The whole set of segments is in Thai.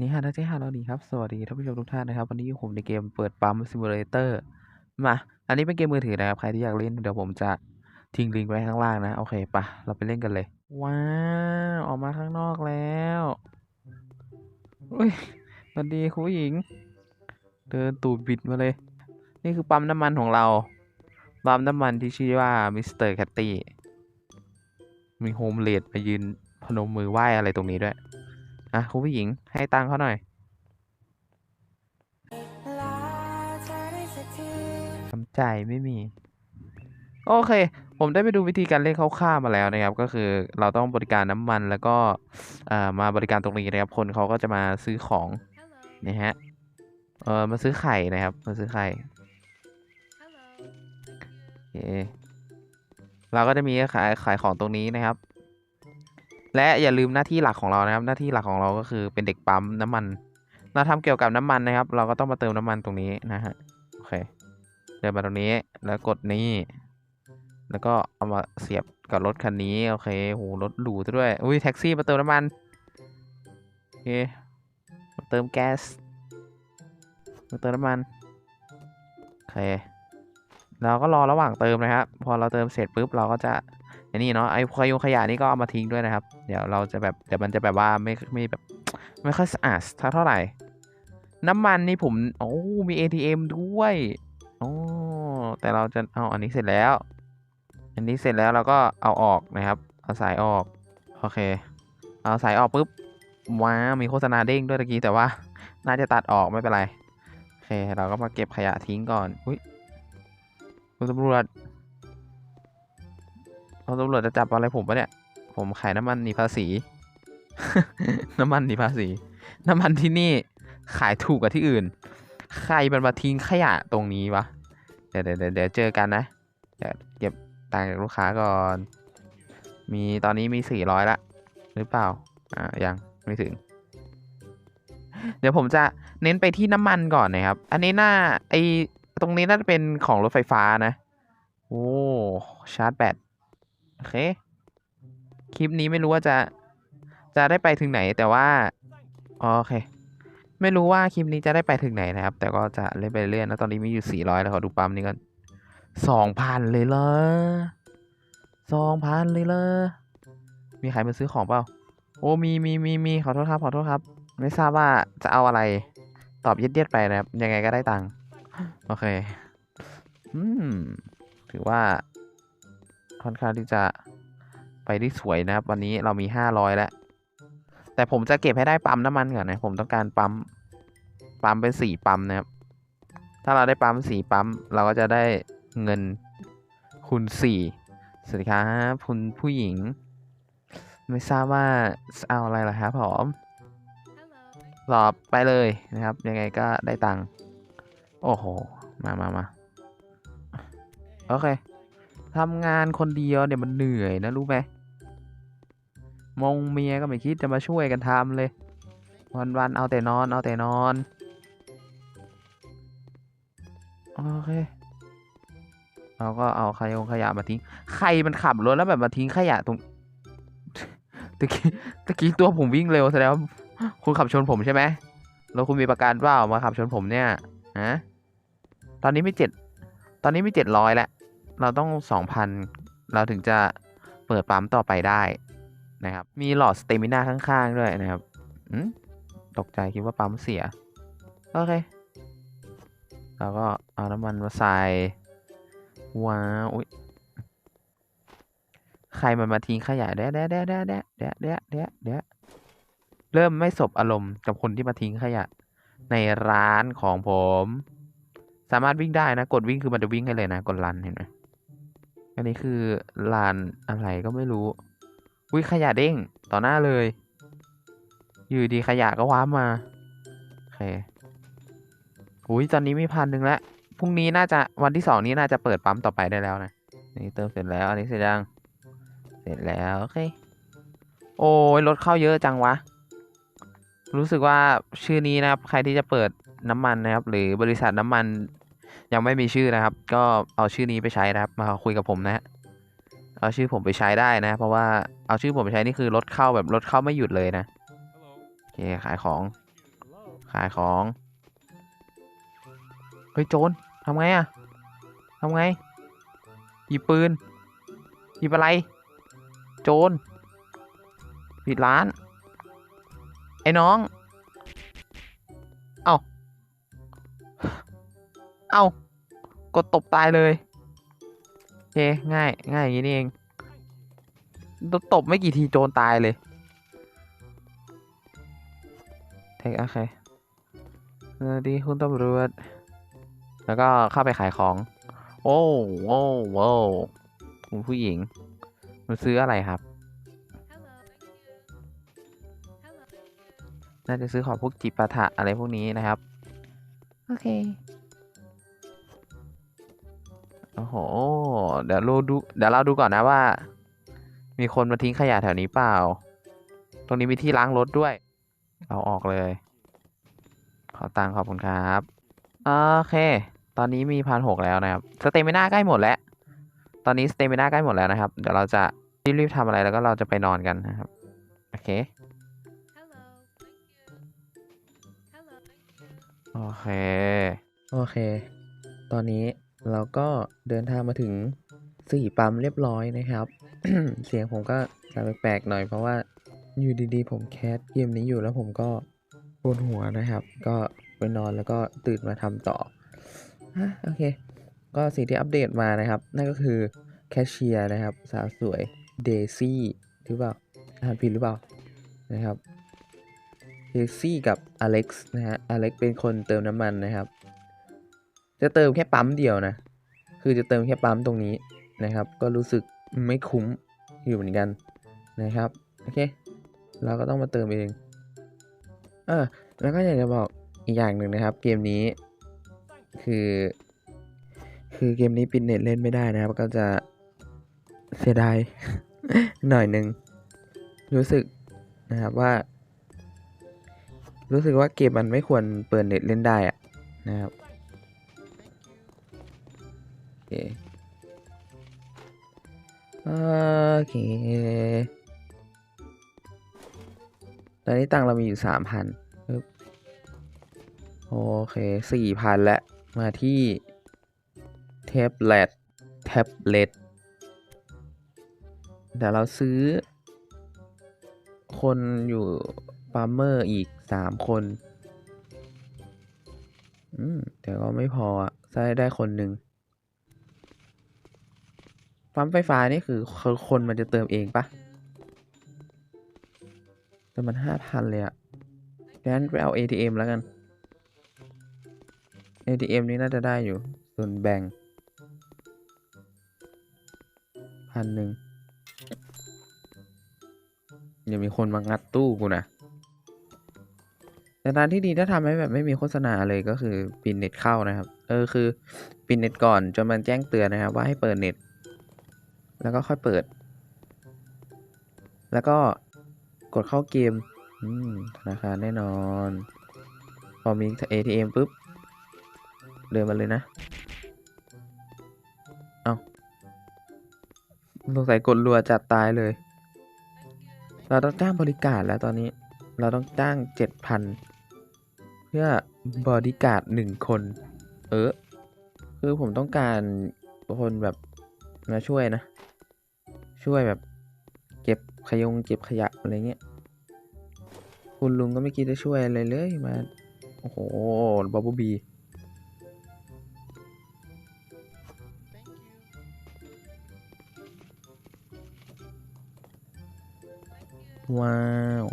นี่ฮะทักทายฮาเราดีครับ สวัสดีท่านผู้ชมทุกท่านนะครับ วันนี้อยู่ผมในเกมเปิดปั๊มซิมูเลเตอร์มา อันนี้เป็นเกมมือถือนะครับ ใครที่อยากเล่นเดี๋ยวผมจะทิ้งลิงก์ไว้ข้างล่างนะ โอเคปะเราไปเล่นกันเลย ว้าว ออกมาข้างนอกแล้วอุ้ยสวัสดีคุณหญิง เดินตูดบิดมาเลย นี่คือปั๊มน้ำมันของเรา ปั๊มน้ำมันที่ชื่อว่ามิสเตอร์แคตตี้ มีโฮมเลดมายืนพนมมือไหว้อะไรตรงนี้ด้วย อะคุณผู้หญิงให้ตังเขาหน่อยคำใจไม่มี โอเค ผมได้ไปดูวิธีการเล่นคร่าวๆมาแล้วนะครับ ก็คือเราต้องบริการน้ำมันแล้วก็อ่ามาบริการตรงนี้นะครับ คนเขาก็จะมาซื้อของนะฮะเออมาซื้อไข่นะครับ มาซื้อไข่เราก็จะมีขายขายของตรงนี้นะครับ และอย่าลืมหน้าที่หลักของเรานะครับ หน้าที่หลักของเราก็คือเป็นเด็กปั๊มน้ำมัน เราทำเกี่ยวกับน้ำมันนะครับ เราก็ต้องมาเติมน้ำมันตรงนี้นะฮะโอเคเดินมาตรงนี้แล้วกดนี้ แล้วก็เอามาเสียบกับรถคันนี้โอเคโหรถหรูซะด้วยอุ้ยแท็กซี่มาเติมน้ำมันโอเคมาเติมแก๊สมาเติมน้ำมันโอเคเราก็รอระหว่างเติมนะครับพอเราเติมเสร็จปุ๊บเราก็จะ อันนี้เนาะไอ้ขยงขยะนี่ก็เอามาทิ้งด้วยนะครับ เดี๋ยวเราจะแบบเดี๋ยวมันจะแบบว่าไม่ไม่แบบไม่ค่อยสะอาดเท่าไหร่ น้ำมันนี่ผมโอ้มี ATM ด้วยโอ้แต่เราจะเอาอันนี้เสร็จแล้ว อันนี้เสร็จแล้วเราก็เอาออกนะครับ เอาสายออกโอเค เอาสายออกปุ๊บว้ามีโฆษณาเด้งด้วยตะกี้แต่ว่า น่าจะตัดออกไม่เป็นไรโอเค เราก็มาเก็บขยะทิ้งก่อนอุ้ยคุณตำรวจ คุณตำรวจจะจับอะไรผมปะเนี่ย ผมขายน้ำมันหนีภาษี น้ำมันหนีภาษี น้ำมันที่นี่ขายถูกกว่าที่อื่น ใครมันมาทิ้งขยะตรงนี้วะ เดี๋ยวเดี๋ยวเดี๋ยวเจอกันนะ เดี๋ยวเก็บตังค์จากลูกค้าก่อน มีตอนนี้มีสี่ร้อยละ หรือเปล่า อ่า ยังไม่ถึง เดี๋ยวผมจะเน้นไปที่น้ำมันก่อนนะครับ อันนี้น่าไอตรงนี้น่าจะเป็นของรถไฟฟ้านะ โอ้ ชาร์จแบต โอเค คลิปนี้ไม่รู้ว่าจะ จะได้ไปถึงไหนแต่ว่า โอเค ไม่รู้ว่าคลิปนี้จะได้ไปถึงไหนนะครับ แต่ก็จะเล่นไปเรื่อยนะตอนนี้มีอยู่ 400 แล้วขอดูปั๊มนี้ก่อน2,000เลยเหรอ2,000เลยเหรอมีใครมาซื้อของเปล่า โอ้ มีมีมีมีขอโทษครับ ขอโทษครับ ไม่ทราบว่าจะเอาอะไร ตอบเย็ดๆไปนะครับ ยังไงก็ได้ตังค์ โอเค อืม ถือว่า ค่อนข้างที่จะไปได้สวยนะครับ วันนี้เรามี 500 แล้ว แต่ผมจะเก็บให้ได้ปั๊มน้ำมันก่อนนะ ผมต้องการปั๊ม ปั๊มเป็นสี่ปั๊มนะครับ ถ้าเราได้ปั๊มสี่ปั๊ม เราก็จะได้เงินคูณสี่สวัสดีครับคุณผู้หญิง ไม่ทราบว่าจะเอาอะไรล่ะครับผมรอไปเลยนะครับ ยังไงก็ได้ตังค์ โอ้โห มามามาโอเค ทำงานคนเดียวเนี่ยมันเหนื่อยนะรู้ไหมมองเมียก็ไม่คิดจะมาช่วยกันทำเลย วันวันเอาแต่นอนเอาแต่นอน โอเคเราก็เอาขยงขยะมาทิ้ง ใครมันขับรถแล้วแบบมาทิ้งขยะตรงตะกี้ตะกี้ตัวผมวิ่งเร็วแสดงว่าคุณขับชนผมใช่ไหมแล้วคุณมีประกันเปล่ามาขับชนผมเนี่ยฮะตอนนี้มีเจ็ดตอนนี้มีเจ็ดร้อยแล้ว เราต้องสองพันเราถึงจะเปิดปั๊มต่อไปได้นะครับ มีหลอดสเตมินาข้างๆด้วยนะครับอืมตกใจคิดว่าปั๊มเสีย โอเคเราก็เอาน้ำมันมาใส่ ว้าวอุ๊ยใครมันมาทิ้งขยะเดะเดะเดะเดะเดะเดะเดะเดะเดะเริ่มไม่สบอารมณ์กับคนที่มาทิ้งขยะ ในร้านของผม สามารถวิ่งได้นะ กดวิ่งคือมันจะวิ่งให้เลยนะ กดรันเห็นไหม อันนี้คือลานอะไรก็ไม่รู้วิขยะเด้งต่อหน้าเลย อยู่ดีขยะก็ว้ามาโอเคอุ้ยตอนนี้มีพันหนึ่งแล้วพรุ่งนี้น่าจะวันที่สองนี้น่าจะเปิดปั๊มต่อไปได้แล้วนะนี่เติมเสร็จแล้ว อันนี้เสร็จยังเสร็จแล้วโอเคโอ้ยรถเข้าเยอะจังวะ รู้สึกว่าชื่อนี้นะครับ ใครที่จะเปิดน้ำมันนะครับ หรือบริษัทน้ำมัน ยังไม่มีชื่อนะครับ ก็เอาชื่อนี้ไปใช้นะครับ มาคุยกับผมนะฮะเอาชื่อผมไปใช้ได้นะ เพราะว่าเอาชื่อผมไปใช้นี่คือรถเข้าแบบรถเข้าไม่หยุดเลยนะโอเคขายของ ขายของเฮ้ยโจรทำไงอะทำไงหยิบปืนหยิบอะไร โจรปิดร้าน ไอ้น้อง เอากดตบตายเลยโอเคง่ายง่ายอย่างนี้นี่เองตตบไม่กี่ทีโจรตายเลยเทคโอเคสวัสดีคุณตำรวจแล้วก็เข้าไปขายของ โอ้โอ้โว้วคุณผู้หญิงมาซื้ออะไรครับน่าจะซื้อของพวกจิปาถะอะไรพวกนี้นะครับ โอเค โอ้โห เดี๋ยวเราดู เดี๋ยวเราดูก่อนนะว่า มีคนมาทิ้งขยะแถวนี้เปล่า ตรงนี้มีที่ล้างรถด้วย เอาออกเลย ขอตังค์ขอบคุณครับ โอเค ตอนนี้มีพันหกแล้วนะครับ สเตมิน่าใกล้หมดแล้ว ตอนนี้สเตมิน่าใกล้หมดแล้วนะครับ เดี๋ยวเราจะรีบๆทำอะไรแล้วก็เราจะไปนอนกันนะครับ โอเค โอเค โอเค ตอนนี้ เราก็เดินทางมาถึงสี่ปั๊มเรียบร้อยนะครับ เสียงผมก็จะแปลกๆหน่อยเพราะว่าอยู่ดีๆ ผมแคสเกมนี้อยู่แล้วผมก็ปวดหัวนะครับ ก็ไปนอนแล้วก็ตื่นมาทำต่ออะโอเค ก็สิ่งที่อัปเดตมานะครับ นั่นก็คือแคชเชียร์นะครับ สาวสวยเดซี่หรือเปล่าอ่านผิดหรือเปล่านะครับเดซี่กับอเล็กซ์นะฮะอเล็กซ์เป็นคนเติมน้ำมันนะครับ จะเติมแค่ปั๊มเดียวนะ คือจะเติมแค่ปั๊มตรงนี้นะครับ ก็รู้สึกไม่คุ้มอยู่เหมือนกันนะครับ โอเค เราก็ต้องมาเติมเองเออแล้วก็อยากจะบอกอีกอย่างหนึ่งนะครับ เกมนี้ คือ คือเกมนี้ปิดเน็ตเล่นไม่ได้นะครับ ก็จะเสียดายหน่อยหนึ่งรู้สึกนะครับว่า รู้สึกว่าเกมมันไม่ควรเปิดเน็ตเล่นได้อะนะครับ เคโอเคตอนนี้ตังเรามีอยู่สามพันโอเคสี่พันแล้วมาที่แท็บเล็ตแท็บเล็ตเดี๋ยวเราซื้อ คนอยู่ฟาร์มเมอร์อีกสามคน อืม แต่ก็ไม่พออะได้ได้คนหนึ่ง ปั๊มไฟฟ้านี่คือคนมันจะเติมเองปะแต่มันห้าพันเลยอะงั้นไปเอา ATM แล้วกัน ATM นี้น่าจะได้อยู่ ส่วนแบ่งพันหนึ่งเดี๋ยวมีคนมางัดตู้กูนะ แต่ทางที่ดีถ้าทำให้แบบไม่มีโฆษณาเลยก็คือปิดเน็ตเข้านะครับ เออคือปิดเน็ตก่อนจนมันแจ้งเตือนนะครับว่าให้เปิดเน็ต แล้วก็ค่อยเปิด แล้วก็กดเข้าเกมอืมธนาคารแน่นอน พอมี ATM ปุ๊บ เดินมาเลยนะ เอาสงสัยกดรัวจัดตายเลย เราต้องจ้างบริการแล้วตอนนี้ เราต้องจ้างเจ็ดพันเพื่อบริการหนึ่งคน เออ คือผมต้องการคนแบบ มาช่วยนะ ช่วยแบบเก็บขยงเก็บขยะอะไรเงี้ย คุณลุงก็ไม่คิดจะช่วยอะไรเลยมา โอ้โหบ๊อบบี้ว้าว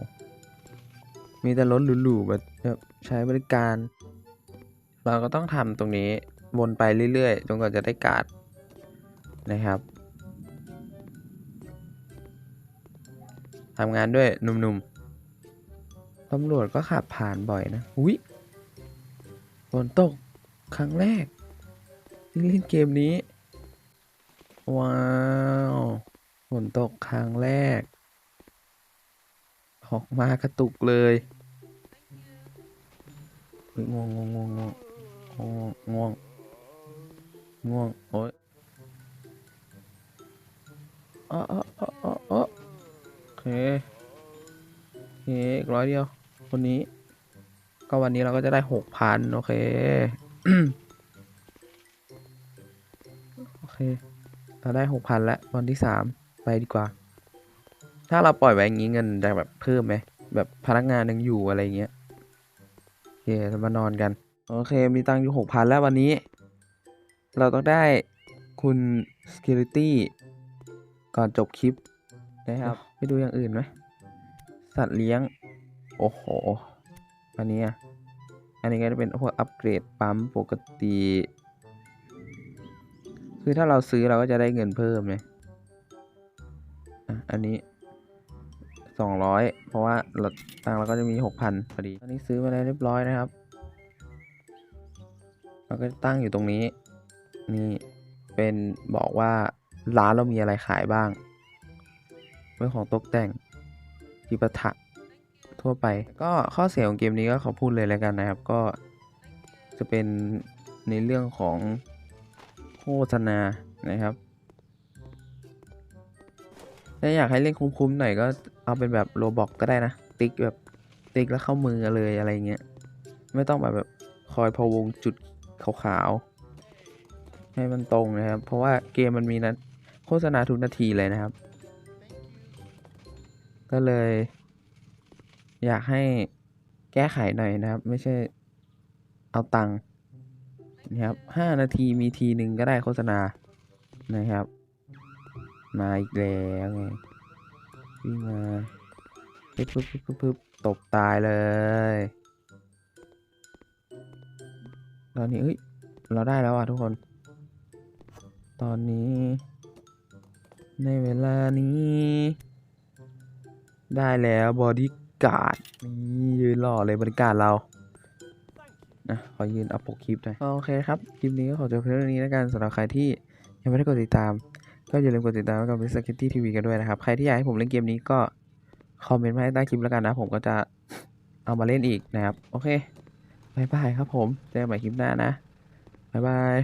มีแต่รถหรูๆแบแบบใช้บริการ เราก็ต้องทำตรงนี้วนไปเรื่อยๆ จนกว่าจะได้การ์ด นะครับทำงานด้วยหนุ่มๆ ตำรวจก็ขับผ่านบ่อยนะ อุ้ยฝนตก ครั้งแรกเล่นเกมนี้ ว้าวฝนตกครั้งแรก ออกมากระตุกเลยงงง่วงง่วงง่วงง่วงง่วงง่วงโอ้ย อ๋ออ๋ออ๋ออ๋อโอเคโอเคอีกร้อยเดียว คนนี้ ก็วันนี้เราก็จะได้หกพันโอเค โอเค เราได้หกพันแล้ววันที่สามไปดีกว่า ถ้าเราปล่อยไว้อย่างนี้เงินจะแบบเพิ่มไหม แบบพนักงานยังอยู่อะไรเงี้ย โอเคเรามานอนกัน โอเค มีตังค์อยู่หกพันแล้ววันนี้ เราต้องได้คุณ security ก่อนจบคลิปนะครับไปดูอย่างอื่นไหมสัตว์เลี้ยง โอ้โห อันนี้อะอันนี้ก็จะเป็นพวกอัปเกรดปั๊มปกติ คือถ้าเราซื้อเราก็จะได้เงินเพิ่มไงอะอันนี้สองร้อยเพราะว่าเราตังค์เราก็จะมีหกพันพอดีอันนี้ซื้อมาแล้วเรียบร้อยนะครับเราก็ตั้งอยู่ตรงนี้ นี่เป็นบอกว่า ร้านเรามีอะไรขายบ้าง เรื่องของตกแต่งจิปาถะทั่วไป ก็ข้อเสียของเกมนี้ก็ขอพูดเลยแล้วกันนะครับ ก็จะเป็นในเรื่องของโฆษณานะครับ ถ้าอยากให้เล่นคุ้มๆหน่อยก็เอาเป็นแบบโรบอกก็ได้นะ ติ๊กแบบติ๊กแล้วเข้ามือเลยอะไรเงี้ย ไม่ต้องแบบแบบคอยพะวงจุดขาวๆให้มันตรงนะครับ เพราะว่าเกมมันมีนะ โฆษณาทุกนาทีเลยนะครับ ก็เลย อยากให้แก้ไขหน่อยนะครับ ไม่ใช่เอาตังค์นะครับห้านาทีมีทีหนึ่งก็ได้โฆษณานะครับ มาอีกแล้วไงวิ่งมาปึ๊บปึ๊บปึ๊บปึ๊บตบตายเลยตอนนี้เอ้ยเราได้แล้วอะทุกคน ตอนนี้ ในเวลานี้ ได้แล้วบอดี้การ์ดนี่ยืนหล่อเลยบริการเรานะขอยืนอัปปกคลิปหน่อยโอเคครับ คลิปนี้ก็ขอจบเพียงเท่านี้แล้วกันสำหรับใครที่ยังไม่ได้กดติดตาม ก็อย่าลืมกดติดตามกับ Mr. Kitty TV กันด้วยนะครับ ใครที่อยากให้ผมเล่นเกมนี้ก็คอมเมนต์มาให้ใต้คลิปแล้วกันนะ ผมก็จะเอามาเล่นอีกนะครับ โอเคบายบายครับผมเจอกันใหม่คลิปหน้านะบายบาย